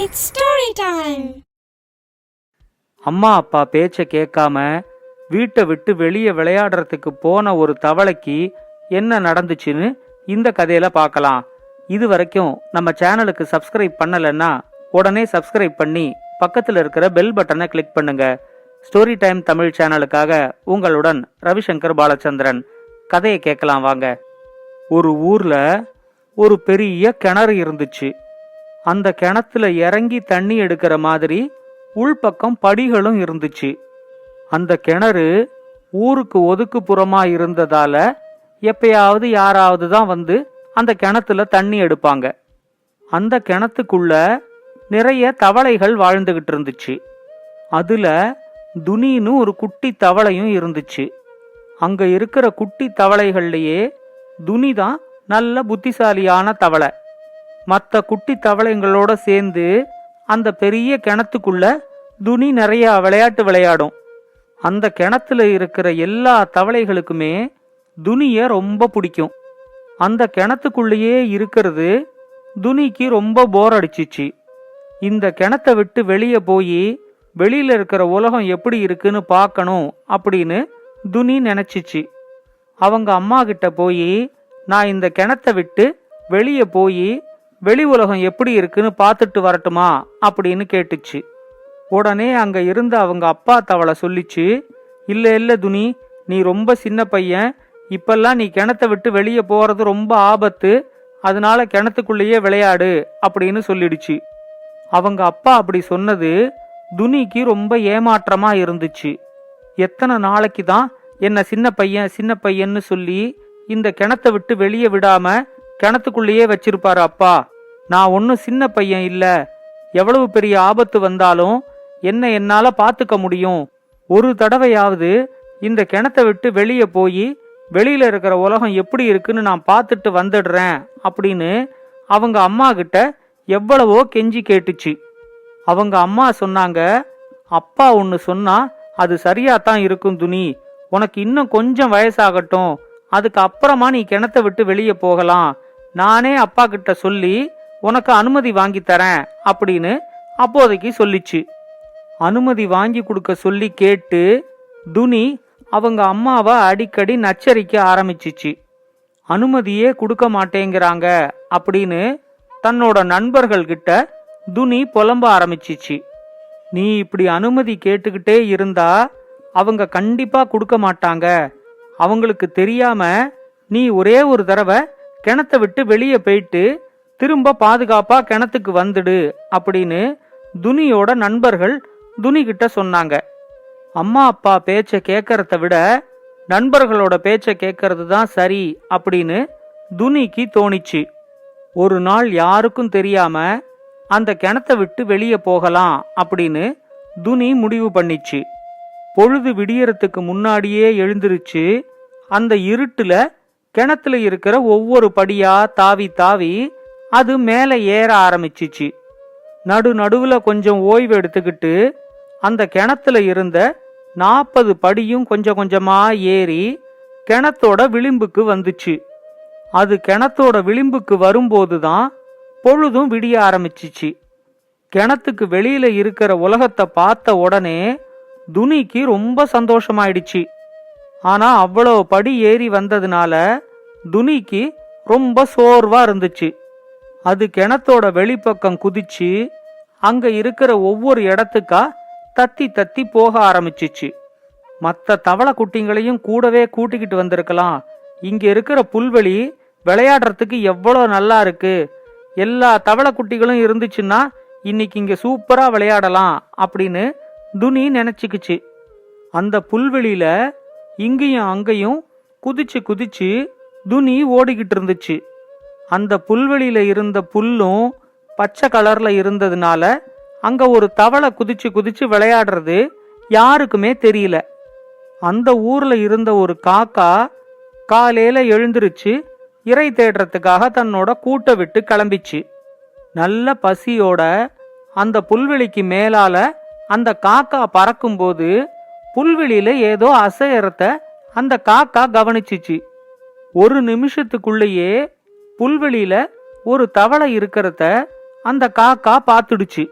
It's story time அம்மா அப்பா பேச்ச கேட்காம வீட்டை விட்டு வெளியே விளையாடுறதுக்கு போன ஒரு தவளைக்கு என்ன நடந்துச்சுன்னு இந்த கதையில பார்க்கலாம். இது வரைக்கும் நம்ம சேனலுக்கு சப்ஸ்கிரைப் பண்ணலைன்னா உடனே சப்ஸ்கிரைப் பண்ணி பக்கத்தில் இருக்கிற பெல் பட்டனை கிளிக் பண்ணுங்க. ஸ்டோரி டைம் தமிழ் சேனலுக்காக உங்களுடன் ரவிசங்கர் பாலச்சந்திரன். கதையை கேட்கலாம் வாங்க. ஒரு ஊர்ல ஒரு பெரிய கிணறு இருந்துச்சு. அந்த கிணத்துல இறங்கி தண்ணி எடுக்கிற மாதிரி உள்பக்கம் படிகளும் இருந்துச்சு. அந்த கிணறு ஊருக்கு ஒதுக்குப்புறமா இருந்ததால எப்பயாவது யாராவது தான் வந்து அந்த கிணத்துல தண்ணி எடுப்பாங்க. அந்த கிணத்துக்குள்ள நிறைய தவளைகள் வாழ்ந்துகிட்டு இருந்துச்சு. அதுல துனின்னு ஒரு குட்டி தவளையும் இருந்துச்சு. அங்க இருக்கிற குட்டி தவளைகள்லயே துனி தான் நல்ல புத்திசாலியான தவளை. மற்ற குட்டி தவளைங்களோட சேர்ந்து அந்த பெரிய கிணத்துக்குள்ள துணி நிறைய விளையாட்டு விளையாடும். அந்த கிணத்துல இருக்கிற எல்லா தவளைகளுக்குமே துணிய ரொம்ப பிடிக்கும். அந்த கிணத்துக்குள்ளேயே இருக்கிறது துணிக்கு ரொம்ப போர் அடிச்சிச்சு. இந்த கிணத்தை விட்டு வெளியே போய் வெளியில இருக்கிற உலகம் எப்படி இருக்குன்னு பார்க்கணும் அப்படின்னு துனி நினைச்சிச்சு. அவங்க அம்மா கிட்ட போய் நான் இந்த கிணத்தை விட்டு வெளியே போய் வெளி உலகம் எப்படி இருக்குன்னு பார்த்துட்டு வரட்டுமா? அப்படின்னு கேட்டுச்சு. உடனே அங்க இருந்த அவங்க அப்பா தவளை சொல்லிச்சு இல்ல இல்ல துனி நீ ரொம்ப சின்ன பையன். இப்பெல்லாம் நீ கிணத்த விட்டு வெளியே போறது ரொம்ப ஆபத்து. அதனால கிணத்துக்குள்ளேயே விளையாடு அப்படின்னு சொல்லிடுச்சு. அவங்க அப்பா அப்படி சொன்னது துனிக்கு ரொம்ப ஏமாற்றமா இருந்துச்சு. எத்தனை நாளைக்கு தான் என்ன சின்ன பையன் சின்ன பையன்னு சொல்லி இந்த கிணத்தை விட்டு வெளியே விடாம கிணத்துக்குள்ளேயே வச்சிருப்பாரு அப்பா. நான் ஒன்றும் சின்ன பையன் இல்லை. எவ்வளவு பெரிய ஆபத்து வந்தாலும் என்ன என்னால் பார்த்துக்க முடியும். ஒரு தடவையாவது இந்த கிணத்தை விட்டு வெளியே போய் வெளியில் இருக்கிற உலகம் எப்படி இருக்குன்னு நான் பார்த்துட்டு வந்துடுறேன் அப்படின்னு அவங்க அம்மா கிட்ட எவ்வளவோ கெஞ்சி கேட்டுச்சு. அவங்க அம்மா சொன்னாங்க அப்பா ஒன்று சொன்னா அது சரியா தான் இருக்கும் துணி. உனக்கு இன்னும் கொஞ்சம் வயசாகட்டும். அதுக்கு அப்புறமா நீ கிணத்த விட்டு வெளியே போகலாம். நானே அப்பா கிட்ட சொல்லி உனக்கு அனுமதி வாங்கி தரேன் அப்படின்னு அப்போதைக்கு சொல்லிச்சு. அனுமதி வாங்கி கொடுக்க சொல்லி கேட்டு துனி அவங்க அம்மாவை அடிக்கடி நச்சரிக்க ஆரம்பிச்சிச்சு. அனுமதியே கொடுக்க மாட்டேங்கிறாங்க அப்படின்னு தன்னோட நண்பர்கள் கிட்ட துனி புலம்ப ஆரம்பிச்சிச்சு. நீ இப்படி அனுமதி கேட்டுக்கிட்டே இருந்தா அவங்க கண்டிப்பா கொடுக்க மாட்டாங்க. அவங்களுக்கு தெரியாம நீ ஒரே ஒரு தடவை கிணத்த விட்டு வெளியே போயிட்டு திரும்ப பாதுகாப்பா கிணத்துக்கு வந்துடு அப்படின்னு துனியோட நண்பர்கள் துனி கிட்ட சொன்னாங்க. அம்மா அப்பா பேச்ச கேட்கறத விட நண்பர்களோட பேச்ச கேட்கறது தான் சரி அப்படின்னு துனிக்கு தோணிச்சு. ஒரு நாள் யாருக்கும் தெரியாம அந்த கிணத்தை விட்டு வெளியே போகலாம் அப்படின்னு துனி முடிவு பண்ணிச்சு. பொழுது விடியறதுக்கு முன்னாடியே எழுந்திருச்சு. அந்த இருட்டுல கிணத்துல இருக்கிற ஒவ்வொரு படியா தாவி தாவி அது மேலே ஏற ஆரம்பிச்சிச்சு. நடு நடுவில் கொஞ்சம் ஓய்வு எடுத்துக்கிட்டு அந்த கிணத்துல இருந்த நாற்பது படியும் கொஞ்சம் கொஞ்சமாக ஏறி கிணத்தோட விளிம்புக்கு வந்துச்சு. அது கிணத்தோட விளிம்புக்கு வரும்போது தான் பொழுதும் விடிய ஆரம்பிச்சிச்சு. கிணத்துக்கு வெளியில இருக்கிற உலகத்தை பார்த்த உடனே துனிக்கு ரொம்ப சந்தோஷமாயிடுச்சு. ஆனா அவ்வளோ படி ஏறி வந்ததுனால துனிக்கு ரொம்ப சோர்வா இருந்துச்சு. அது கிணத்தோட வெளிப்பக்கம் குதிச்சு அங்க இருக்கிற ஒவ்வொரு இடத்துக்கா தத்தி தத்தி போக ஆரம்பிச்சிச்சு. மற்ற தவளை குட்டிங்களையும் கூடவே கூட்டிக்கிட்டு வந்திருக்கலாம். இங்க இருக்கிற புல்வெளி விளையாடுறதுக்கு எவ்வளோ நல்லா இருக்கு. எல்லா தவளை குட்டிகளும் இருந்துச்சுன்னா இன்னைக்கு இங்க சூப்பரா விளையாடலாம் அப்படின்னு துனி நினைச்சுக்குச்சு. அந்த புல்வெளியில இங்கேயும் அங்கேயும் குதிச்சு குதிச்சு துனி ஓடிக்கிட்டு இருந்துச்சு. அந்த புல்வெளியில இருந்த புல்லும் பச்சை கலர்ல இருந்ததுனால அங்க ஒரு தவளை குதிச்சு குதிச்சு விளையாடுறது யாருக்குமே தெரியல. அந்த ஊர்ல இருந்த ஒரு காக்கா காலையில எழுந்திருச்சு இறை தேடுறதுக்காக தன்னோட கூட்டை விட்டு கிளம்பிச்சு. நல்ல பசியோட அந்த புல்வெளிக்கு மேலால அந்த காக்கா பறக்கும்போது புல்வெளியில ஏதோ அசையறத அந்த காக்கா கவனிச்சிச்சு. ஒரு நிமிஷத்துக்குள்ளேயே புல்வெளியில ஒரு தவளை இருக்கிறத அந்த காக்கா பார்த்துடுச்சு.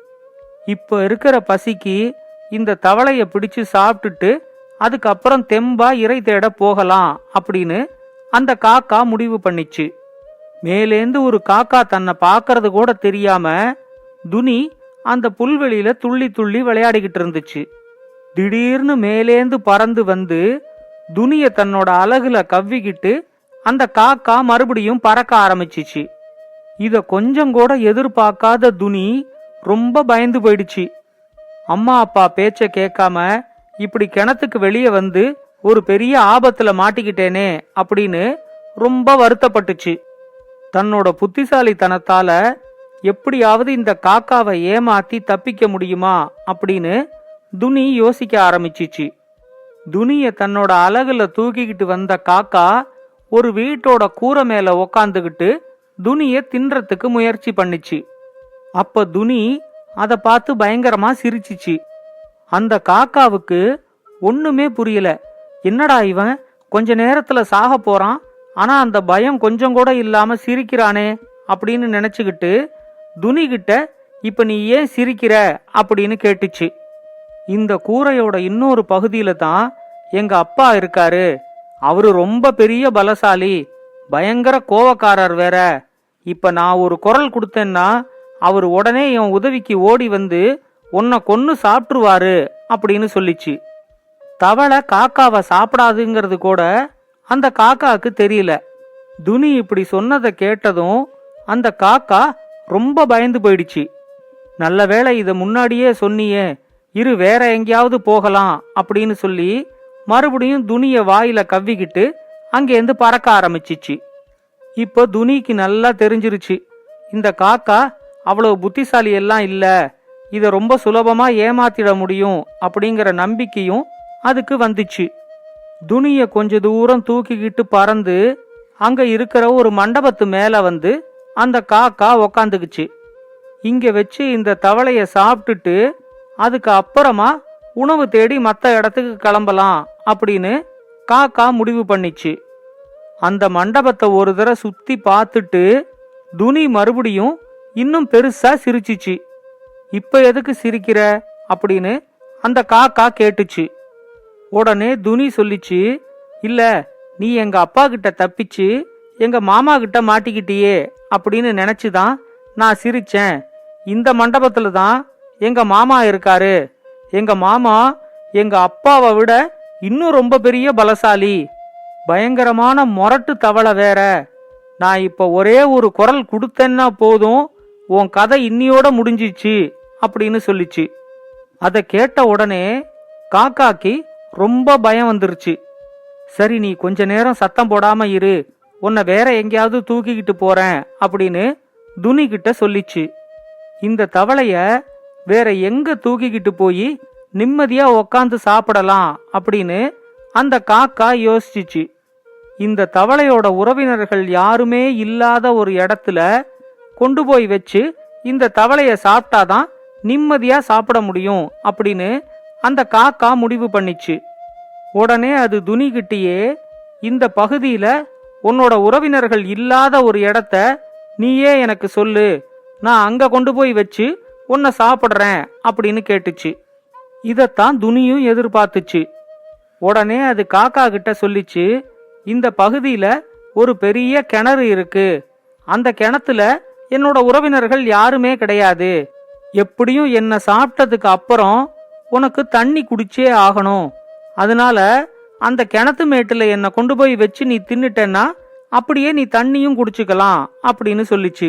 இப்ப இருக்கிற பசிக்கு இந்த தவளைய பிடிச்சு சாப்பிட்டுட்டு அதுக்கப்புறம் தெம்பா இறை தேட போகலாம் அப்படின்னு அந்த காக்கா முடிவு பண்ணிச்சு. மேலேந்து ஒரு காக்கா தன்னை பார்க்கறது கூட தெரியாம துனி அந்த புல்வெளியில துள்ளி துள்ளி விளையாடிக்கிட்டு இருந்துச்சு. திடீர்னு மேலேந்து பறந்து வந்து துனிய தன்னோட அழகுல கவ்விக்கிட்டு அந்த காக்கா மறுபடியும் பறக்க ஆரம்பிச்சிச்சு. இத கொஞ்சம் கூட எதிர்பார்க்காத துனி ரொம்ப பயந்து போயிடுச்சு. அம்மா அப்பா பேச்ச கேட்காம இப்படி கிணத்துக்கு வெளியே வந்து ஒரு பெரிய ஆபத்துல மாட்டிக்கிட்டேனே அப்படின்னு ரொம்ப வருத்தப்பட்டுச்சு. தன்னோட புத்திசாலித்தனத்தால எப்படியாவது இந்த காக்காவை ஏமாத்தி தப்பிக்க முடியுமா அப்படின்னு துனி யோசிக்க ஆரம்பிச்சிச்சு. துனிய தன்னோட அழகுல தூக்கிக்கிட்டு வந்த காக்கா ஒரு வீட்டோட கூரை மேல உக்காந்துக்கிட்டு துனிய தின்றத்துக்கு முயற்சி பண்ணிச்சு. அப்ப துனி அத பார்த்து பயங்கரமா சிரிச்சிச்சு. அந்த காக்காவுக்கு ஒண்ணுமே புரியல. என்னடா இவன்? கொஞ்ச நேரத்துல சாக போறான். ஆனா அந்த பயம் கொஞ்சம் கூட இல்லாம சிரிக்கிறானே அப்படின்னு நினைச்சுக்கிட்டு துனி கிட்ட இப்ப நீ ஏன் சிரிக்கிற? அப்படின்னு கேட்டுச்சு. இந்த கூரையோட இன்னொரு பகுதியில தான் எங்க அப்பா இருக்காரு. அவரு ரொம்ப பெரிய பலசாலி. பயங்கர கோவக்காரர் வேற. இப்ப நான் ஒரு குரல் கொடுத்தேன்னா அவர் உடனே என் உதவிக்கு ஓடி வந்து உன்னை கொன்னு சாப்பிட்டுருவாரு அப்படின்னு சொல்லிச்சு. தவளை காக்காவை சாப்பிடாதுங்கிறது கூட அந்த காக்காவுக்கு தெரியல. துனி இப்படி சொன்னதை கேட்டதும் அந்த காக்கா ரொம்ப பயந்து போயிடுச்சு. நல்ல வேளை இதை முன்னாடியே சொன்னியே இரு வேற எங்கேயாவது போகலாம் அப்படின்னு சொல்லி மறுபடியும் துணிய வாயில கவ்விக்கிட்டு அங்கேருந்து பறக்க ஆரம்பிச்சிச்சு. இப்போ துனிக்கு நல்லா தெரிஞ்சிருச்சு. இந்த காக்கா அவ்வளவு புத்திசாலி எல்லாம் இல்லை. இதை ரொம்ப சுலபமா ஏமாத்திட முடியும் அப்படிங்கிற நம்பிக்கையும் அதுக்கு வந்துச்சு. துணிய கொஞ்ச தூரம் தூக்கிக்கிட்டு பறந்து அங்க இருக்கிற ஒரு மண்டபத்து மேல வந்து அந்த காக்கா உக்காந்துக்குச்சு. இங்க வச்சு இந்த தவளைய சாப்பிட்டுட்டு அதுக்கு அப்புறமா உணவு தேடி மற்ற இடத்துக்கு கிளம்பலாம் அப்படின்னு காக்கா முடிவு பண்ணிச்சு. அந்த மண்டபத்தை ஒரு தடவை சுத்தி பார்த்துட்டு துனி மறுபடியும் இன்னும் பெருசா சிரிச்சிச்சு. இப்ப எதுக்கு சிரிக்கிற? அப்படின்னு அந்த காக்கா கேட்டுச்சு. உடனே துனி சொல்லிச்சு இல்ல நீ எங்க அப்பா கிட்ட தப்பிச்சு எங்க மாமா கிட்ட மாட்டிக்கிட்டியே அப்படின்னு நினைச்சுதான் நான் சிரிச்சேன். இந்த மண்டபத்துல தான் எங்க மாமா இருக்காரு. எங்க மாமா எங்க அப்பாவை விட இன்னும் ரொம்ப பெரிய பலசாலி. பயங்கரமான மொரட்டு தவளை வேற. நான் இப்ப ஒரே ஒரு குரல் கொடுத்தேன்னா போதும் உன் கதை இன்னியோட முடிஞ்சிச்சு அப்படின்னு சொல்லிச்சு. அதை கேட்ட உடனே காக்காக்கு ரொம்ப பயம் வந்துருச்சு. சரி நீ கொஞ்ச நேரம் சத்தம் போடாம இரு. உன்னை வேற எங்கேயாவது தூக்கிக்கிட்டு போறேன் அப்படின்னு துணி கிட்ட சொல்லிச்சு. இந்த தவளைய வேற எங்க தூக்கிக்கிட்டு போய் நிம்மதியா உக்காந்து சாப்பிடலாம் அப்படின்னு அந்த காக்கா யோசிச்சுச்சு. இந்த தவளையோட உறவினர்கள் யாருமே இல்லாத ஒரு இடத்துல கொண்டு போய் வச்சு இந்த தவளைய சாப்பிட்டாதான் நிம்மதியா சாப்பிட முடியும் அப்படின்னு அந்த காக்கா முடிவு பண்ணிச்சு. உடனே அது துணிகிட்டயே இந்த பகுதியில உன்னோட உறவினர்கள் இல்லாத ஒரு இடத்த நீயே எனக்கு சொல்லு நான் அங்க கொண்டு போய் வச்சு உன்னை சாப்பிட்றேன் அப்படின்னு கேட்டுச்சு. இதைத்தான் துனியும் எதிர்பார்த்துச்சு. உடனே அது காக்கா கிட்ட சொல்லிச்சு இந்த பகுதியில ஒரு பெரிய கிணறு இருக்கு. அந்த கிணத்துல என்னோட உறவினர்கள் யாருமே கிடையாது. எப்படியும் என்னை சாப்பிட்டதுக்கு அப்புறம் உனக்கு தண்ணி குடிச்சே ஆகணும். அதனால அந்த கிணத்து மேட்டில் என்னை கொண்டு போய் வச்சு நீ தின்னுட்டேன்னா அப்படியே நீ தண்ணியும் குடிச்சுக்கலாம் அப்படின்னு சொல்லிச்சு.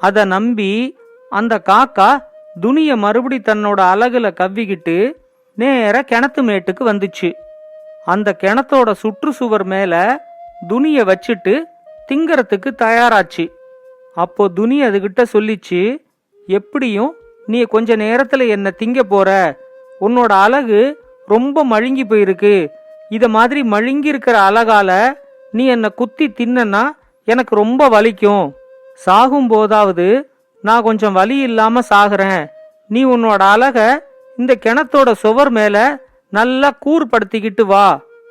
அதை நம்பி அந்த காக்கா துணிய மறுபடி தன்னோட அலகுல கவ்விக்கிட்டு நேர கிணத்து மேட்டுக்கு வந்துச்சு. அந்த கிணத்தோட சுற்றுச்சுவர் மேல துணிய வச்சுட்டு திங்கறதுக்கு தயாராச்சு. அப்போ துணி அதுகிட்ட சொல்லிச்சு எப்படியும் நீ கொஞ்ச நேரத்துல என்ன திங்க போற? உன்னோட அழகு ரொம்ப மழுங்கி போயிருக்கு. இத மாதிரி மழுங்கி இருக்கிற அழகால நீ என்ன குத்தி தின்னன்னா எனக்கு ரொம்ப வலிக்கும். சாகும் போதாவது நான் கொஞ்சம் வலி இல்லாம சாகுறேன். நீ உன்னோட அழக இந்த கிணத்தோட சுவர் மேல நல்லா கூர்படுத்திக்கிட்டு வா.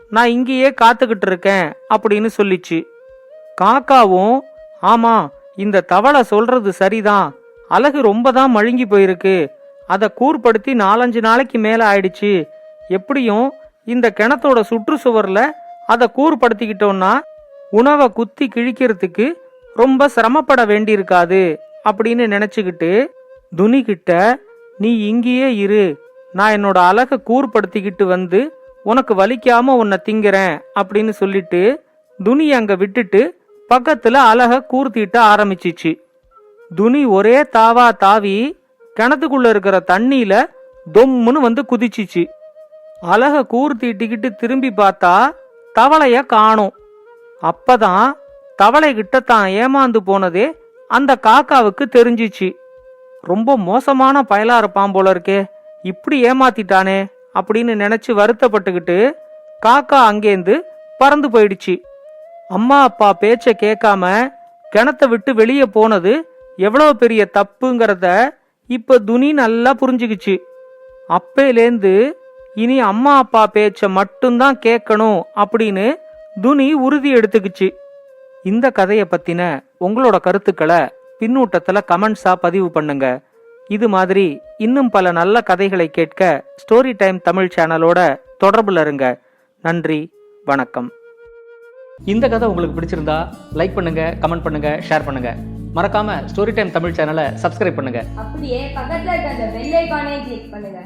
நான் இங்கேயே காத்துக்கிட்டு இருக்கேன் அப்படின்னு சொல்லிச்சு. காக்காவும் ஆமா இந்த தவளை சொல்றது சரிதான். அழகு ரொம்ப தான் மழுங்கி போயிருக்கு. அதை கூர்படுத்தி நாலஞ்சு நாளைக்கு மேல ஆயிடுச்சு. எப்படியும் இந்த கிணத்தோட சுற்றுச்சுவர்ல அதை கூர்படுத்திக்கிட்டோம்னா உணவை குத்தி கிழிக்கிறதுக்கு ரொம்ப சிரமப்பட வேண்டியிருக்காது. அப்படின்னு நினச்சிக்கிட்டு துனி கிட்ட நீ இங்கேயே இரு. நான் என்னோட அழகை கூர்படுத்திக்கிட்டு வந்து உனக்கு வலிக்காம உன்னை திங்கிறேன் அப்படின்னு சொல்லிட்டு துனி அங்க விட்டுட்டு பக்கத்துல அழக கூர்த்திட்ட ஆரம்பிச்சிச்சு. துனி ஒரே தாவா தாவி கிணத்துக்குள்ள இருக்கிற தண்ணியில தொம்முன்னு வந்து குதிச்சிச்சு. அழக கூர்த்திட்டிக்கிட்டு திரும்பி பார்த்தா தவளைய காணும். அப்பதான் தவளை கிட்ட தான் ஏமாந்து போனதே அந்த காக்காவுக்கு தெரிஞ்சிச்சு. ரொம்ப மோசமான பயலா இருப்பான் போல இருக்கே இப்படி ஏமாத்திட்டானே அப்படின்னு நினைச்சு வருத்தப்பட்டுக்கிட்டு காக்கா அங்கேந்து பறந்து போயிடுச்சு. அம்மா அப்பா பேச்ச கேட்காம கிணத்தை விட்டு வெளியே போனது எவ்வளோ பெரிய தப்புங்கிறத இப்ப துனி நல்லா புரிஞ்சுக்கிச்சு. அப்பையிலேந்து இனி அம்மா அப்பா பேச்ச மட்டும்தான் கேட்கணும் அப்படின்னு துனி உறுதி எடுத்துக்கிச்சு. இந்த கதையை பத்தின உங்களோட கருத்துக்களை பின்னூட்டத்துல கமெண்ட்ஸா பதிவு பண்ணுங்க. இது மாதிரி இன்னும் பல நல்ல கதைகளை கேட்க ஸ்டோரி டைம் தமிழ் சேனலோட தொடர்புல இருங்க. நன்றி வணக்கம். இந்த கதை உங்களுக்கு பிடிச்சிருந்தா லைக் பண்ணுங்க கமெண்ட் பண்ணுங்க ஷேர் பண்ணுங்க. மறக்காம ஸ்டோரி டைம் தமிழ் சேனலை சப்ஸ்கிரைப் பண்ணுங்க. அப்படியே பக்கத்துல இருக்க அந்த பெல் ஐகானை கிளிக் பண்ணுங்க.